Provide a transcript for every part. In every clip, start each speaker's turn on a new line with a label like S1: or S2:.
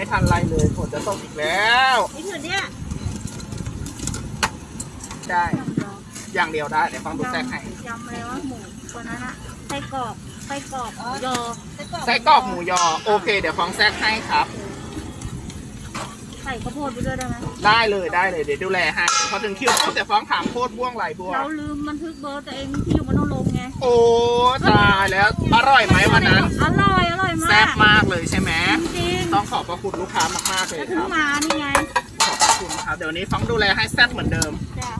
S1: ไม่ทันไรเลยฝนจะตกอีกแล้ว
S2: นี่คือเนี่ย
S1: ได้ อย่างเดียวได้เดี๋ยวฟังดูแทรกให้
S2: ยำอะไรวะหมูตัวนั้นอะไส้กรอกไส้กรอกหมูยอ
S1: ไส้กรอกหมูยอ โอเค เดี๋ยวฟังแทรกให้ครับ
S2: ใส่ข้าวโพดไปด้วยได้ไหม
S1: ได้เลยได้เลยเดี๋ยวดูแลให้พอถึงคิวปุ๊บเดี๋ยวฟ้องถามโคตรบ้วงไหลบัว
S2: เราลืมบันทึกเบอร์ตัวเองที่อยู่บนโนลงไง
S1: โอ้ตายแล้วอร่อยไหมวันนั้น
S2: อร่อยอร่อยมาก
S1: แซ่บมากเลยใช่ไหม
S2: จริง
S1: ต้องขอบพระคุณลูกค้ามากๆเลย
S2: แล้ว
S1: ค
S2: ถึง
S1: รับ
S2: มานี่ไง
S1: ขอบพระคุณครับเดี๋ยวนี้ฟ้องดูแลให้แซ่บเหมือนเดิม
S2: จ้ะ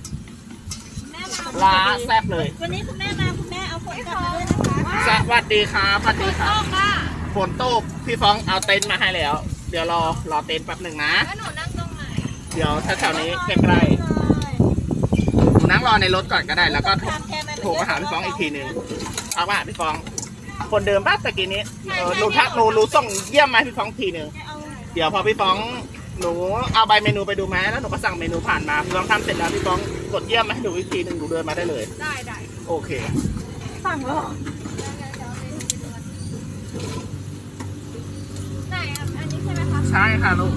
S2: แม่มา
S1: ล้าแซ่บเลย
S2: วันนี้คุณแม่มาคุณแม่เอาผลกลับมาด้วยนะคะ
S1: สวัสดีครับสวัสดีครับ
S2: ต้องค่ะ
S1: ฝนตกพี่ฟ้องเอาเต็นท์มาให้แล้ว เดี๋ยวรอรอเต็นท์แป๊บหนึ่งนะ
S2: แล้วหนูนั่งตรงไหน
S1: เดี๋ยวแถวๆนี้ใกล้ๆหนูนั่งรอในรถก่อนก็ได้ แล้วก็โทรโทรมาหาพี่ฟ้องอีกทีหนึ่งทักมาหาพี่ฟ้อง คนเดิมป้าตะกี้นี้เออหนูทักหนูหนูส่งเยี่ยมมาให้พี่ฟ้องทีหนึ่งเดี๋ยวพอพี่ฟ้องหนูเอาใบเมนูไปดูไหมแล้วหนูก็สั่งเมนูผ่านมาพี่ฟ้องทำเสร็จแล้วพี่ฟ้องกดเยี่ยมมาให้ดูอีกทีหนึ่งหนูเดินมาได้เลย
S2: ได้ได้
S1: โอเค
S2: สั่งแล้วเหรอไหนอะอันนี้ ใช่ไหมคะ
S1: ใช่ค่ะลูก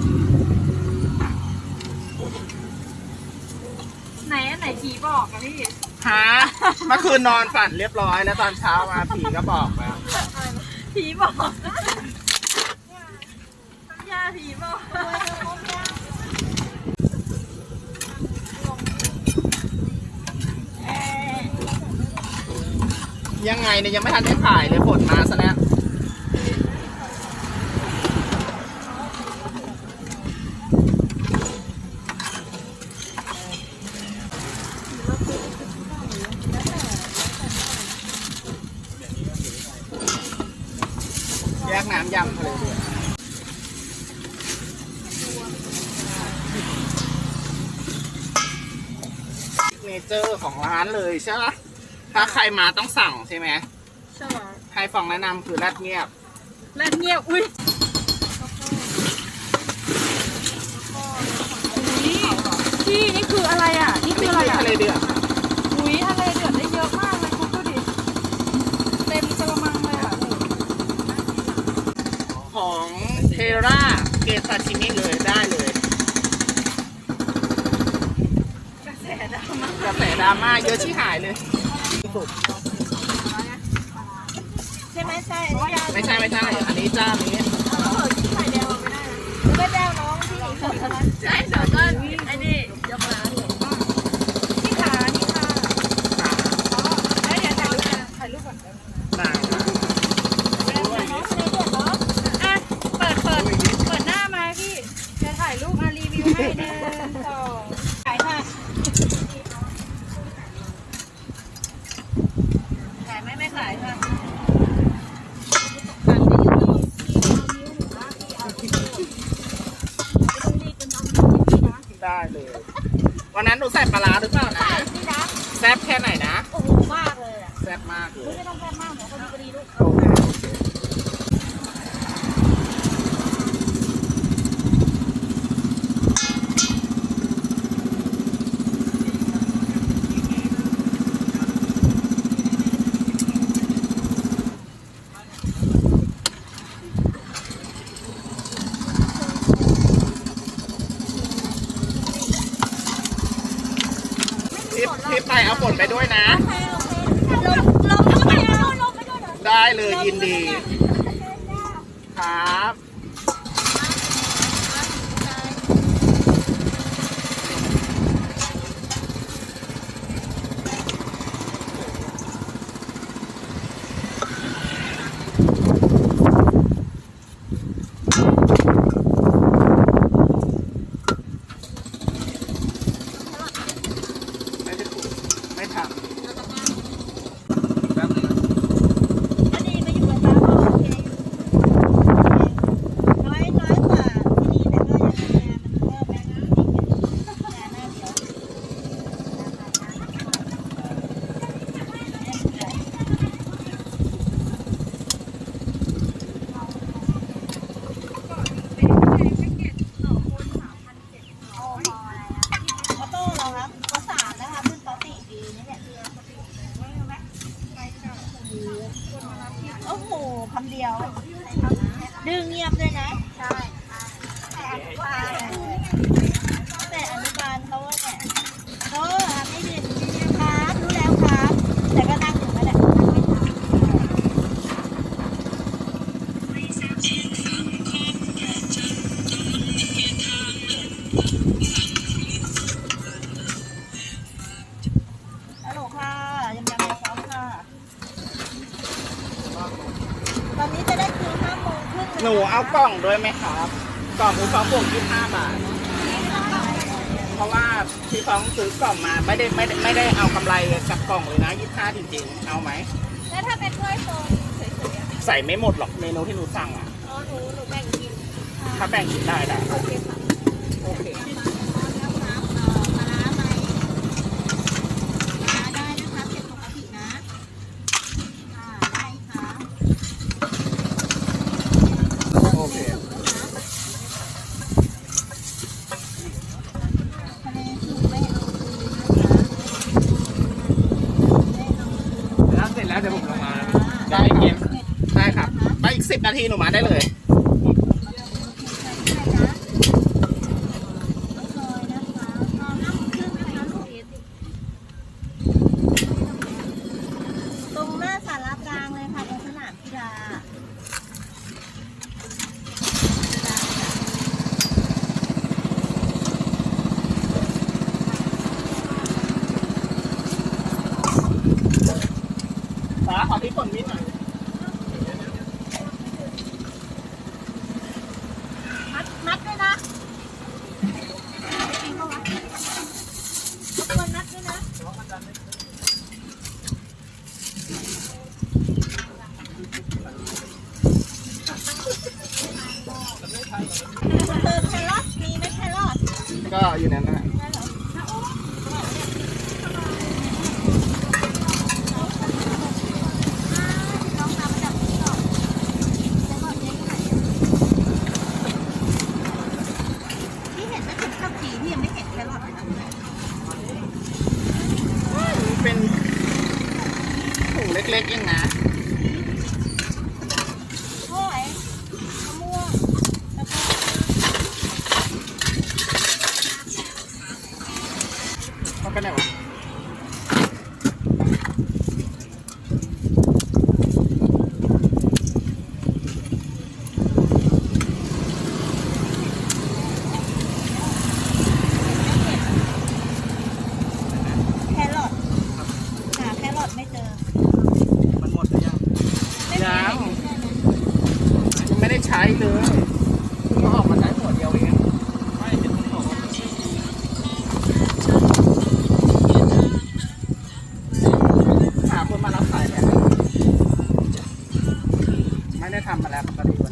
S2: ไหนอันไหนผีบอกอะพี่
S1: ฮะ เมื่อคืนนอนฝันเรียบร้อยแล้วตอนเช้ามาผีก็บอกแล้ว
S2: ผีบอกน้ำยาผีบอก
S1: ยังไงเนี่ยยังไม่ทันได้ขายเลยฝนมาซะแล้ว แยกน้ำยำทะเลเดือดเนเจอร์ของร้านเลยใช่ไหมถ้าใครมาต้องสั่งใช่ไหม
S2: ใช่ไหม
S1: ให้ฟังแนะนำคือรัดเงียบ
S2: แล้วเงียบอุ้ยพี่นี่คืออะไรอะ นี่คืออะไรอะ
S1: ทะเลเดือด
S2: อุ้ยทะเลเดือดได้เยอะมากเลยคุณดูดิเต็มกระมังเลยอะ
S1: ของเทราเกซาชิมิเลยได้เลย
S2: กระแสดราม่าก
S1: ระแสดราม่าเยอะชิหายเลยสุด
S2: ใช่ไหมใช่
S1: ไม่ใช่ไม่ใช่ อันนี้เจ้านี้
S2: ไข่แดงไม่ได้นะก็แดงน้องที่หนีฝนใช่ไหมใช่เดี๋ยวก็ไอ้นี่ยกร้านเลยนี่ขานี่ค่ะแล้วเดี๋ยวถ่ายรูปกันถ่ายรูปก่อน
S1: ได้ครับ
S2: อะเปิดเปิดเปิดหน้ามาพี่ จะถ่ายรูปมารีวิวให้หนึ่งสองถ่ายค่ะขายไหมไม่ขายค่ะ
S1: ได้เลย วันนั้นหนูใส่ปลาร้าหรือเปล่านะ
S2: นี่นะ
S1: แซ่บแค่ไหนนะ
S2: โอ้โหมากเลยอะ
S1: แซ่บมากเลย
S2: ไม่ต้องแพงมากหมอคนดีก็ดีลูก
S1: โอเคโอเคพี่พี่ไปเอาฝนไปด้วยนะ
S2: ลงลงไปด้วยลงไปด้วย
S1: ได้เล ยยินดี
S2: หนู
S1: เอากล่องด้วยไหมครับกล่องอุปกรณ์ยี่ห้บาท เพราะว่าพี่ฟองซื้อกล่องมาไม่ได้ไม่ได้ไม่ได้เอากำไรกับกล่องเลยนะ25จริงๆ เอาไหม
S3: แล้วถ้าเป็นถ้วยโฟม
S1: ใส่ไม่หมดหรอกเมนูที่หนูสั่งอะ
S3: อ๋อหนูหนูแบ่งกิน
S1: ถ้าแบ่งกินได้ได้
S3: โอเคค่ะ ที่
S1: หนูมาได้เลย Nag-login na. ำมาแล้วปกติ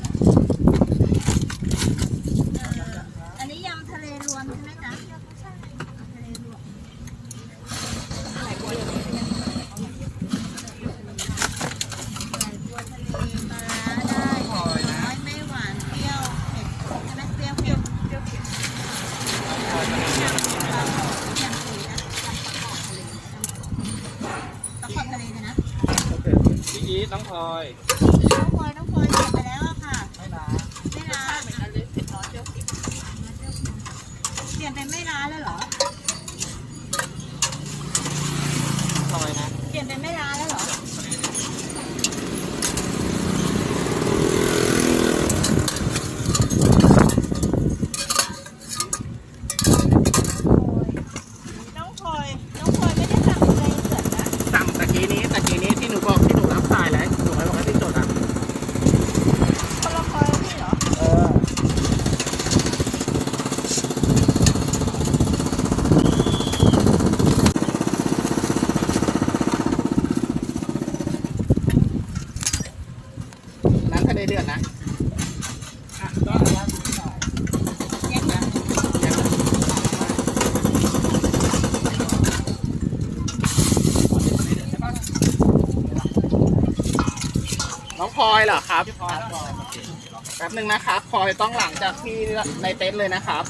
S3: หนึ่
S4: ง
S3: นะคะคอย
S1: ต้องหลังจากพี่ในเต็นท์เลยนะครับ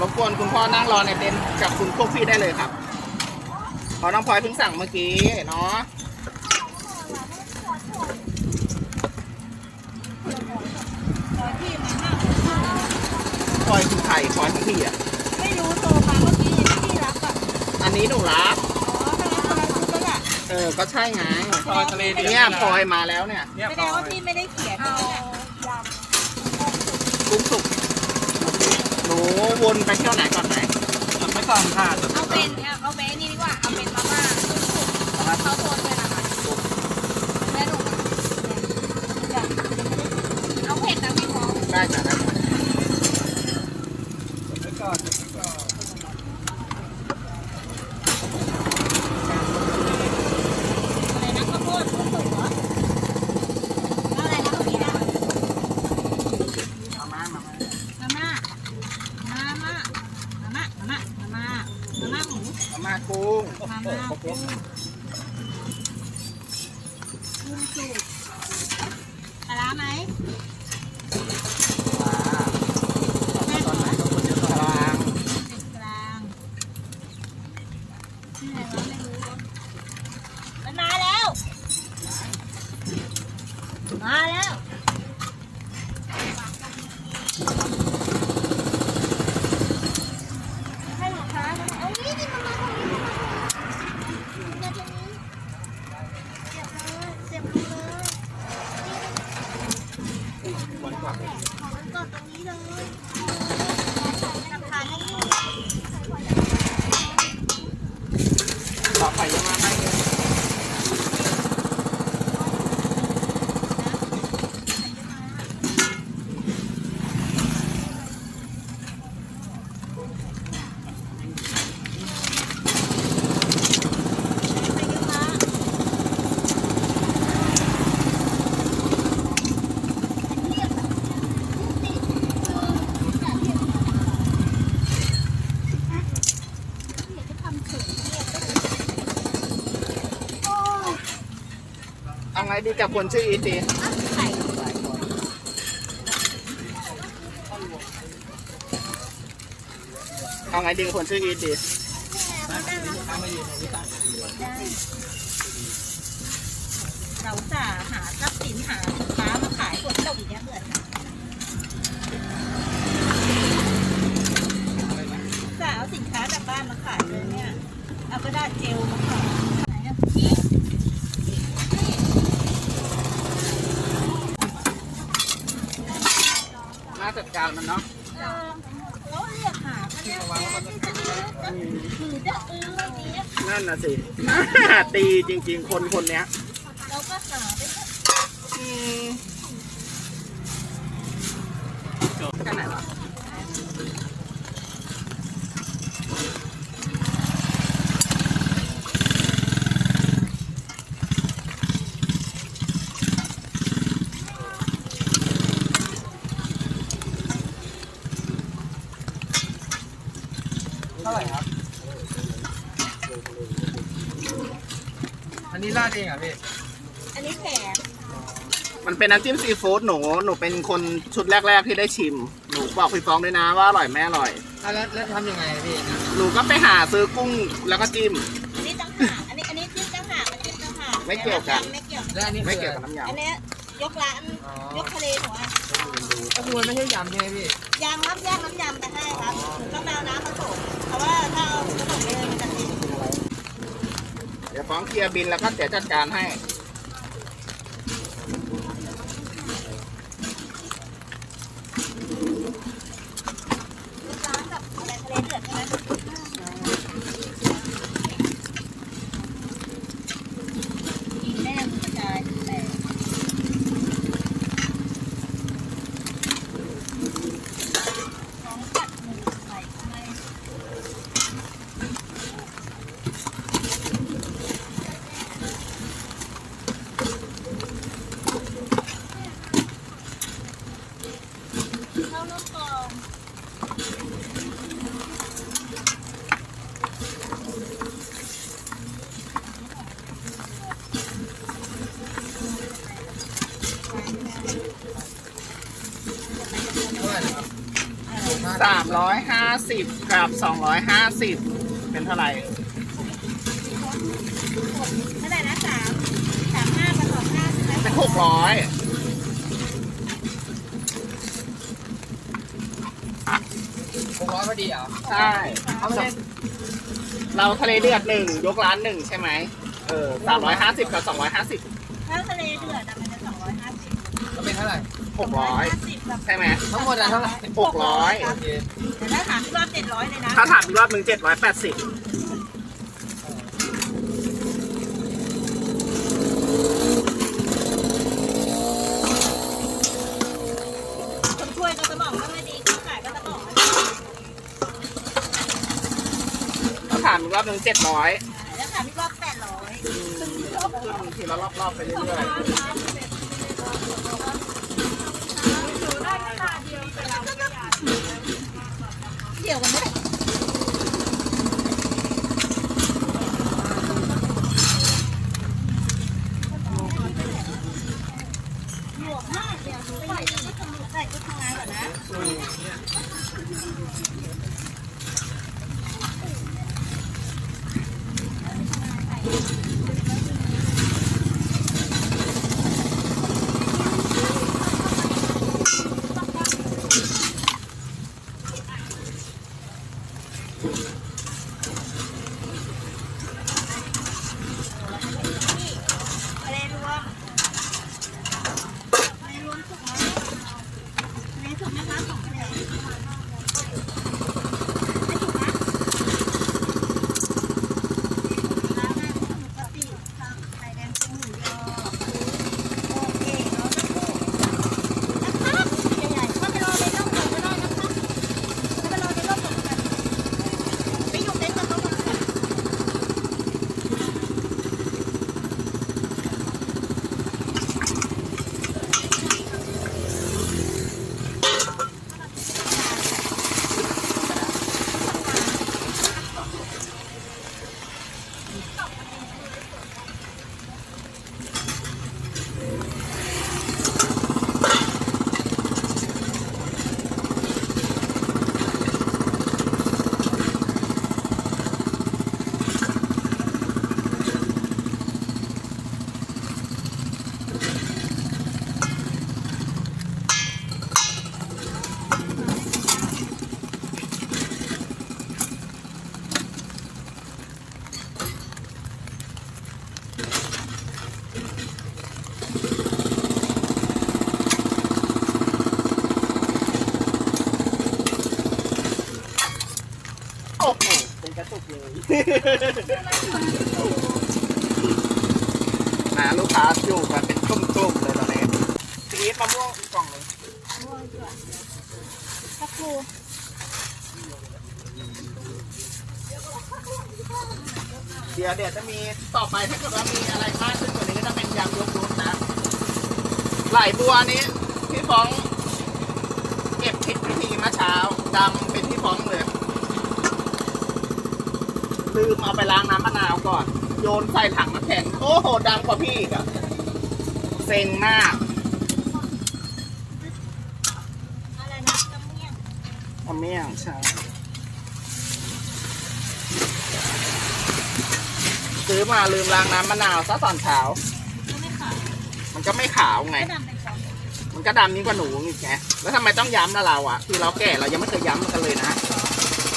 S1: รบกวนคุณพ่อนั่งรอในเต็นท์กับคุณพวกพี่ได้เลยครับขอน้องพลอยเพิ่งสั่งเมื่อกี้เนาะ
S3: พลอย
S1: คือไข่พลอยพี่อะ
S3: ไม่รู้โตมาเมื่อกี้พี่รับอะ
S1: อันนี้หนูรับเออ ก็ใช่ไง
S4: พลอยทะเลเนี่
S1: ยพลอยมาแล้วเนี่ย
S3: แสดงว่าพี่ไม่ได้เขียนเอา
S1: กุ้งสุกหนูวนไปเที่ยวไหนก่อนไหน
S4: จดไปก่อนค่ะจดไป
S3: เอา
S4: ก่อ
S3: เป็นนเอาเป็นนี่ กุ้
S1: ง
S3: มาม่ากุ้งกุ้งสุกปลาร้าไหมแม่ขอ
S1: กลาง
S3: เป็นกลางที่ไหนวะไม่รู้วะมันมาแล้ว มาแล้ว ให้ลูกค้ามาเอานี่นี่มามาตรงนี้มามาตรงนี้เสียบเลยเสียบเลยมันกดตรงนี้เลยทำทานให้
S1: ต่อไปจะมาให้เลย เอาไงดีกับคนชื่ออีตีเอาไงดีกับคนชื่ออีตี
S3: เราจะหาทรัพย์สินหาสินค้ามาขายคนเราอีกเนี้ยเบื่อจะเอาสินค้าจากบ้านมาขายเลยเนี่ย เอากระดาษเจลมาขายไหนอะนี่
S1: น่าจัดการมันเนาะ
S3: เออเขาเรียกหากันเนี่ยหรือจะเออวันนี้
S1: นั่นน่ะสิ ตีจริง ๆ คนคนเนี้ย
S3: เราก็หาไปเถอะ
S1: อืมกันไหนวะ
S4: เท่าไหร่ครับ อันนี้ราดเองเหรอพี่
S3: อันนี้แผง
S1: มัน เป็นน้ำจิ้มซีฟู้ดหนูหนูเป็นคนชุดแรก ๆ ที่ได้ชิม หนูบอกพี่ฟองด้วยนะว่าอร่อยแม่อร่อย
S4: อะแล้วแล้วทำยังไงอะพี่
S1: หนูก็ไปหาซื้อกุ้งแล้วก็จิ้ม
S3: อันนี้ตั้งหากอันนี้อันนี้จิ้มตั้งหากอันนี้ตั้งหาก
S1: ไม่เกี่ยวกัน
S3: ไม่เกี่ยว
S4: แล้วอันนี้
S1: ไม่
S4: คือ
S1: เกี่ยว
S4: อะ
S1: กับ
S4: ไร
S1: น้ำย
S3: อันเนี้ยยกร้าน
S4: อ๋อ
S3: ยกทะเลหัว
S4: ก็คือมันไม่ใช่ยำใช่ไหมพี่
S3: ยำครับแยกน้ำยำไปให้ครับต้องเอาน้ำผสมเพราะว่าถ้าเอาผสมไปเลยมันจะติดำ
S1: เดี๋ยวฟ้องเคลียร์บินแล้วก็เดี๋ยวจัดการให้
S3: 150 กับ 250 เป็
S4: น
S1: เท่าไหร่
S3: เท่ไหร่นะสามสามห้ากับสองห้าใช่ไหม
S1: เป็น600
S4: หกร้อยพอดีเหรอ
S1: ใช่
S4: เรา
S1: ทะเลเดือดหนึ่งยกร้านหนึ่งใช่ไหมเออสามร้อยห้าสิบกับสองร้อยห้าสิบ
S3: ถ้าทะเลเดือดมันจะสองร้อยห้าสิบ
S4: ก็เป็นเท่าไหร่
S1: หกร้อยใช่ไหม
S4: ทั้งหมดอะเท่าไหร่
S1: หกร้อย
S4: โอเค
S3: ถ้าถามที่รอบเจ็ดร้อยเลยนะ
S1: ถ้าถามอีกรอบหนึ่งเจ็ดร้อยแปดสิบ
S3: คนช่วยก็สมองก็ไม่ดีคนขายก็สมองไม่ดี
S1: ถ้าถามอีกรอบหนึ่งเจ็ดร้อย
S3: แล้วถามที่รอบแปดร้อย
S1: ขึ้นทีละรอบๆไปเรื่อยอ เดี๋ยวเดี๋ยวจะมีต่อไปถ้าเกิดว่ามีอะไรมากขึ้นกว่านี้ก็จะเป็นยางยกรถนะไหลบัวนี้พี่ฟ้องเก็บผิดวิธีมาเช้าดำเป็นพี่ฟ้องเลยลืมเอาไปล้างน้ำมะนาวก่อน โยนใส่ถังน้ำแข็งโอ้โหดำกว่าพี่อีกอะเซ็งมาก
S3: อะไรนะน้ำเมี่ยง
S1: น้ำเมี่ยงใช่ ซื้อมาลืมล้างน้ำมะนาวซะตอนเช้า
S3: มั
S1: นก็ไม่ขาวไง มันก็ดำนิ่งกว่าหนูอีกแกแล้วทำไมต้องย้ำละเราอะ คือเราแก่เรายังไม่เคยย้ำกันเลยนะ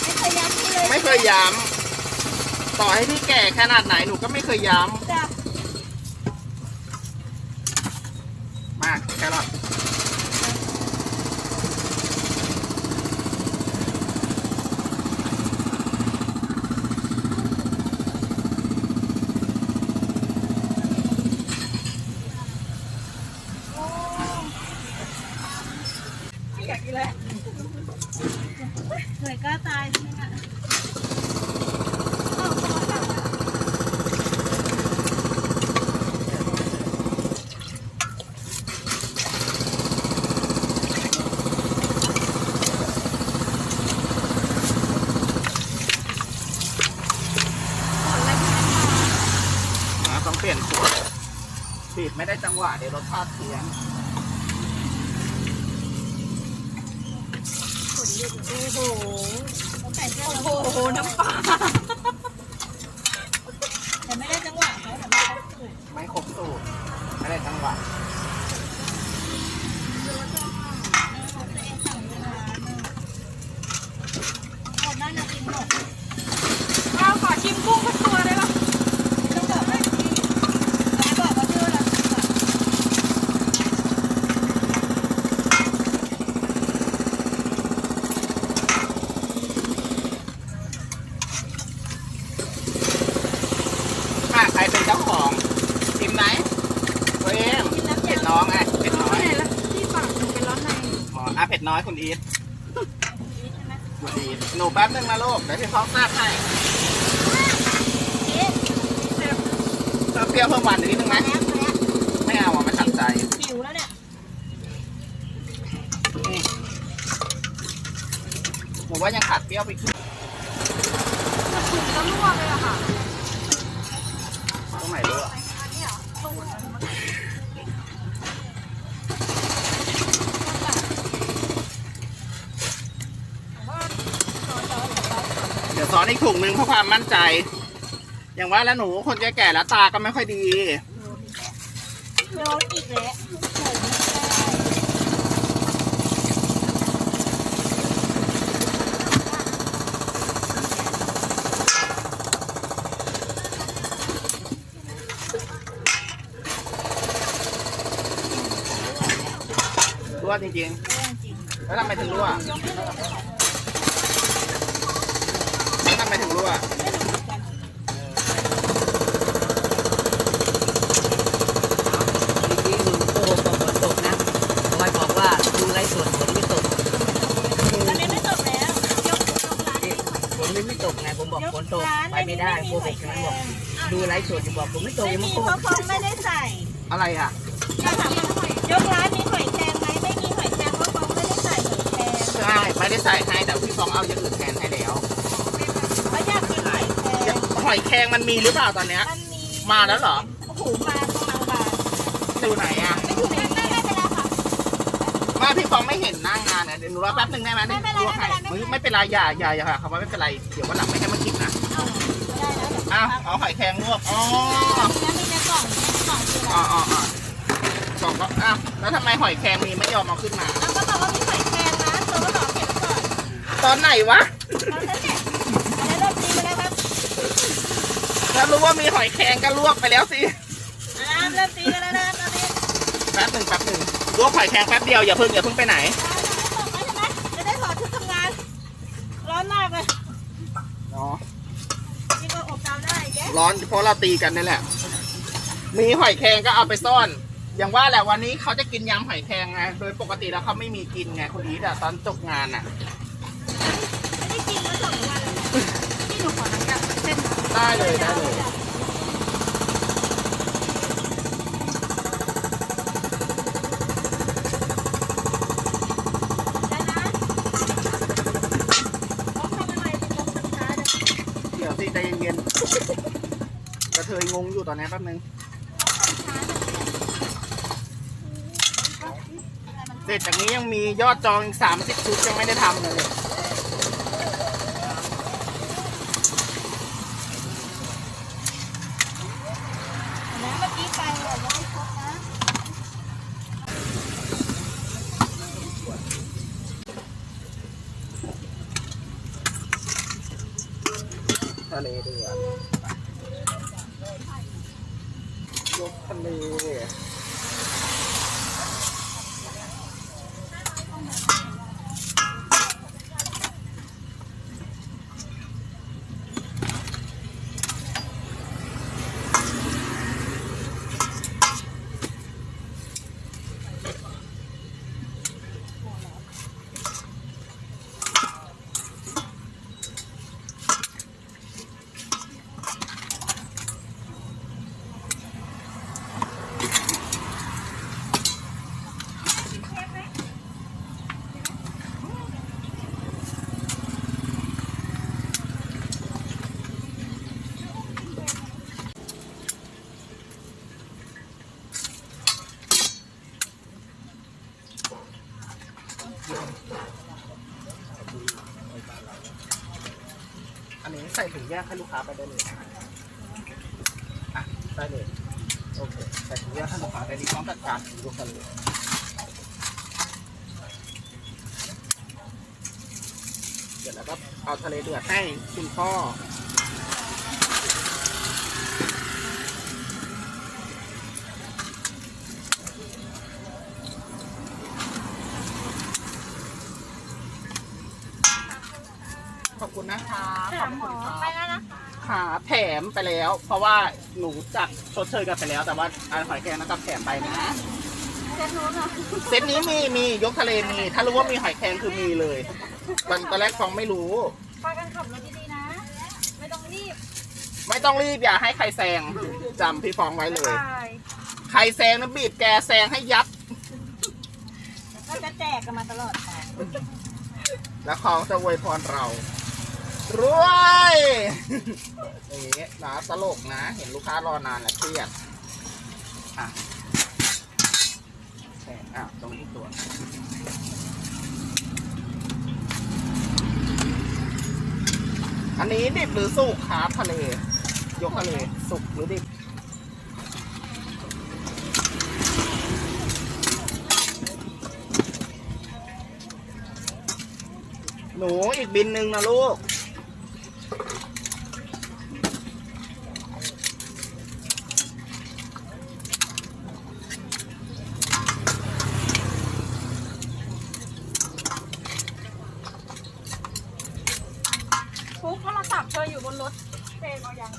S3: ไม่เคยย้ำ
S1: ไม่เคยย้ำต่อให้พี่แก่ขนาดไหนหนูก็ไม่เคยย้ำ 还อ้
S3: โท้
S2: อง
S3: แซ่บ
S1: งหนึ่งเพราะค
S2: วา
S1: มมั่นใจ อย่างว่าแล้วหนูคนแก่ๆแล้วตาก็ไม่ค่อยดี
S3: โดนอีกแล้ว
S1: รั่วจริงๆ แล้วทำไมถึงรั่ว
S4: ผมบอกฝนตกไปไม่ได้โกหกใช่ไหมบอกดูไลฟ์สดอยู่บอกผมไม่ตก
S3: ไม่
S4: ยัง
S3: มี
S4: ไม่โก
S3: เพ
S4: ห
S3: ราะ
S4: ก
S3: ฟองไม่ได้ใส่
S1: อะไรอะ
S3: ยกร้านยกร้านมีหอยแครงไหมไม่มีหอยแครงเพราะฟองไม่ได้ใส่หอยแครง
S1: ใช่ไม่ได้ใส่ให้แต่พี่ฟองเอาอย่างอื่นแทนให้แล้ว
S3: เพราะอยากกินหอยแครง
S1: หอยแครงมันมีหรือเปล่าตอนเนี้ย
S3: มันมี
S1: มาแล้วเหรอ
S3: โอ้โหมาประมาณบาท
S1: ดูไหนอะ
S3: ไม่ถูกไม่ไม่เป็นไรค่ะ
S1: มาพี่ฟองไม่เห็นหน้างานเนี่ยเดี๋ยวหนูรอแป๊บหนึ่งได้ไหม
S3: ไม่เป็นไร
S1: ดูให้
S3: ไม่เป็นไร
S1: เฮ้ยไม่เป็นไรอย่าอย่าอย่าค่ะคำว่าไม่เป็นไร เดี๋ยววันหลังไม่ให้มากินนะ
S3: เอาได้แล้วเดี๋ยว
S1: อ้าวเอาหอยแครงลวกอ๋อ
S3: แล้วมีในกล่องในกล่องคืออะไร
S1: อ๋ออ๋ออ๋อสองก็อ้าวแล้วทำไมหอยแครงมีไม่ยอมเอาขึ้นมา
S3: เอาก็บอกว่ามีหอยแครงนะตัวก็บอกเก็บไว้ก่อน
S1: ตอนไหนวะ
S3: เอาซะเนี่ยอันนี้เริ่มตีไปแล้วครับ
S1: ถ้ารู้ว่ามีหอยแครงก็ลวกไปแล้วสิ
S3: อ่าเริ่มตีกันแล้วนะครับตอนนี้
S1: แป๊บหนึ่งแป๊บหนึ่งลวกหอยแครงแป๊บเดียวอย่าเพิ่งอย่าเพิ่งไปไหน
S3: จะได้ถอดชุดทำงาน ร้อนมากเลย
S1: อ๋อ ร้อนเพราะเราตีกันนี่แหละ มีหอยแครงก็เอาไปซ่อน อย่างว่าแหละวันนี้เขาจะกินยำหอยแครงไง โดยปกติแล้วเขาไม่มีกินไงคนนี้แต่ตอนจบงานอะ
S3: ไม่ได้กินมาสองวันแล้ว
S2: พี่หนูขอน้ำยาเส้นนะ
S1: ได้เลยได้เลย
S3: ได้นะต้องทำอะไรเป็นต้องทำช้าเดี๋ยว
S1: เดี๋ยวสิใจเย็นๆกระ เคยงงอยู่ตอนนี้แป๊บนึงเสร็จจากนี้ยังมียอดจองอีกสามสิบชุดยังไม่ได้ทำเลย
S3: นะเมื่อกี้ไปอะยังไม่ครบนะ
S1: ทะเลเดือดยกทะเล อันนี้ใส่ถุง แยกให้ลูกค้าไปได้เลยอะได้เลยโอเคใส่ถุงแยกให้ลูกค้าไปดีพร้อมกับการลูกค้าเลยเดี๋ยวแล้วก็เอาทะเลเดือดให้คุณพ่อ ขอบคุณนะคะ ขอบคุณค่ะ
S3: ไปแล้วนะ
S1: ขาแถมไป แล้ว เพราะว่าหนูจัดชดเชยกันไปแล้ว แต่ว่าอันหอยแครงนะครับแถมไปนะ
S3: เซตนู้นอะ
S1: เซตนี้มีมียกทะเลมี ถ้ารู้ว่ามีหอยแครงคือมีเลยตอนตอนแรกฟองไม่รู้
S3: พากันขับรถดีๆนะ ไม่ต้องรีบ
S1: ไม่ต้องรีบอย่าให้ใครแซงจำพี่ฟองไว้เลย
S3: ใช่
S1: ใครแซงนะบีบแกแซงให้ยับ
S3: ก็จะแจกกันมาตลอดค่ะ
S1: แล้วเขาจะอวยพรเรา รวยเนี่นะตลกนะ เห็นลูกค้ารอนานแล้วเครียดอะแอะตรงนี้ตัวอันนี้ดิบหรือสุกครับทะเล ยกทะเลสุกหรือดิบหนูอีกบินหนึ่งนะลูก
S3: โทรศัพท์เธออยู่บนรถเฟรมเอายัง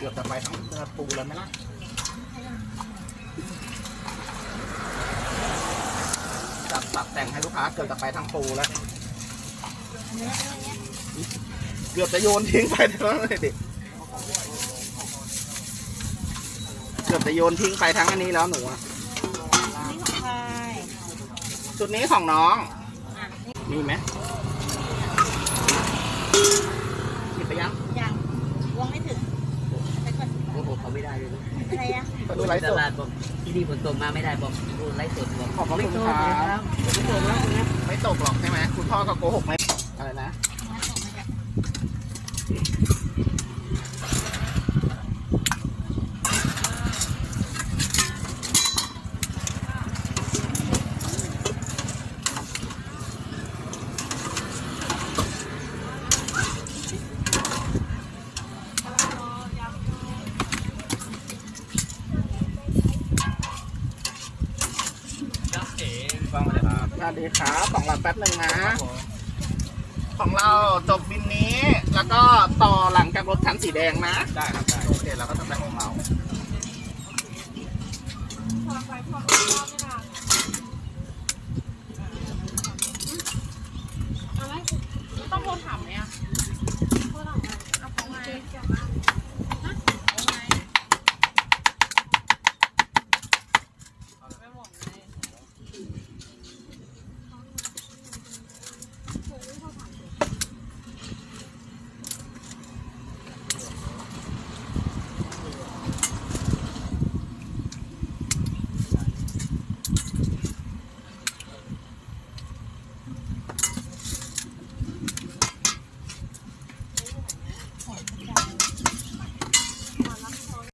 S1: เกือบจะไปทั้ง เนื้อปูแล้วไหมล่ะจับปรับแต่งให้ลูกค้าเกือบจะไปทั้งปูแล้ว เกือบจะโยนทิ้งไปทั้งนั้นเลยดิเกือบจะโยนทิ้งไปทั้งอันนี้แล้วหนูอะ
S3: นี่ของใคร
S1: ชุดนี้ของน้อง มีไหมหยิบไปยัง
S3: ยังวงไม่ถึงไปก่อน
S4: โอ้โหเขาไม่ได้เลยนะ
S3: อะไรอะ
S1: ไป ดูไลฟ์
S4: ต
S1: สด
S4: ลาดบอกที่นี่ฝนตกมาไม่ได้บอกดูไลฟ์สดบอก
S1: ขอบพระคุณครับ
S4: ไม่ตกแล้วนะ
S1: ไม่ตกหรอกใช่ไหมคุณพ่อก็โกหกไหมี่ป้
S5: องสวัสดีครับ
S1: สวัสดีครับของเราแป๊บหนึ่งนะ ของเราจบบินนี้ แล้วก็ต่อหลังจากรถชั้นสีแดงนะ
S5: ได้ครับได้
S1: โอเคเราก็จะไปของเรา
S3: ต้องโทรถามไหม